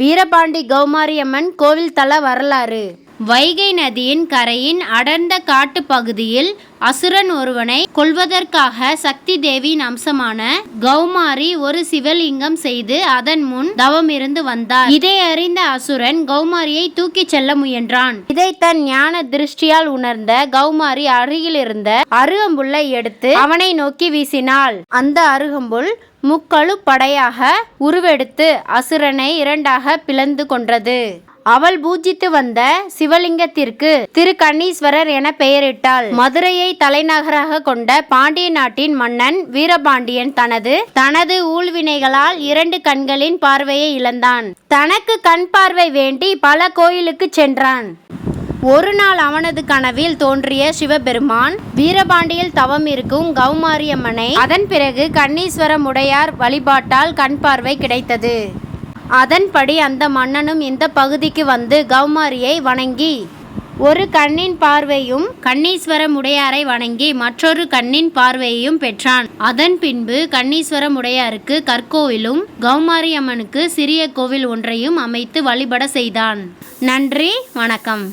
வீரபாண்டி கௌமாரியம்மன் கோவில் தல வரலாறு. வைகை நதியின் கரையின் அடர்ந்த காட்டுப் பகுதியில் அசுரன் ஒருவனை கொல்வதற்காக சக்தி தேவியின் அம்சமான கௌமாரி ஒரு சிவலிங்கம் செய்து அதன் முன் தவமிருந்து வந்தார். இதை அறிந்த அசுரன் கௌமாரியை தூக்கிச் செல்ல முயன்றான். இதை தன் ஞான திருஷ்டியால் உணர்ந்த கௌமாரி அருகில் இருந்த அருகம்புல்லை எடுத்து அவனை நோக்கி வீசினாள். அந்த அருகம்புல் முக்கழு படையாக உருவெடுத்து அசுரனை இரண்டாக பிளந்து கொன்றது. அவள் பூஜித்து வந்த சிவலிங்கத்திற்கு திரு கண்ணீஸ்வரர் என பெயரிட்டாள். மதுரையை தலைநகராக கொண்ட பாண்டிய நாட்டின் மன்னன் வீரபாண்டியன் தனது தனது ஊழ்வினைகளால் இரண்டு கண்களின் பார்வையை இழந்தான். தனக்கு கண் பார்வை வேண்டி பல கோயிலுக்கு சென்றான். ஒரு நாள் அவனது கனவில் தோன்றிய சிவபெருமான் வீரபாண்டியில் தவம் இருக்கும் கௌமாரியம்மனை அதன் பிறகு கண்ணீஸ்வரம் உடையார் வழிபாட்டால் கண் பார்வை கிடைத்தது. அதன்படி அந்த மன்னனும் இந்த பகுதிக்கு வந்து கௌமாரியை வணங்கி ஒரு கண்ணின் பார்வையும் கண்ணீஸ்வரம் உடையாரை வணங்கி மற்றொரு கண்ணின் பார்வையையும் பெற்றான். அதன் பின்பு கண்ணீஸ்வரம் உடையாருக்கு கற்கோவிலும் கௌமாரி அம்மனுக்கு சிறிய கோவில் ஒன்றையும் அமைத்து வழிபட செய்தான். நன்றி வணக்கம்.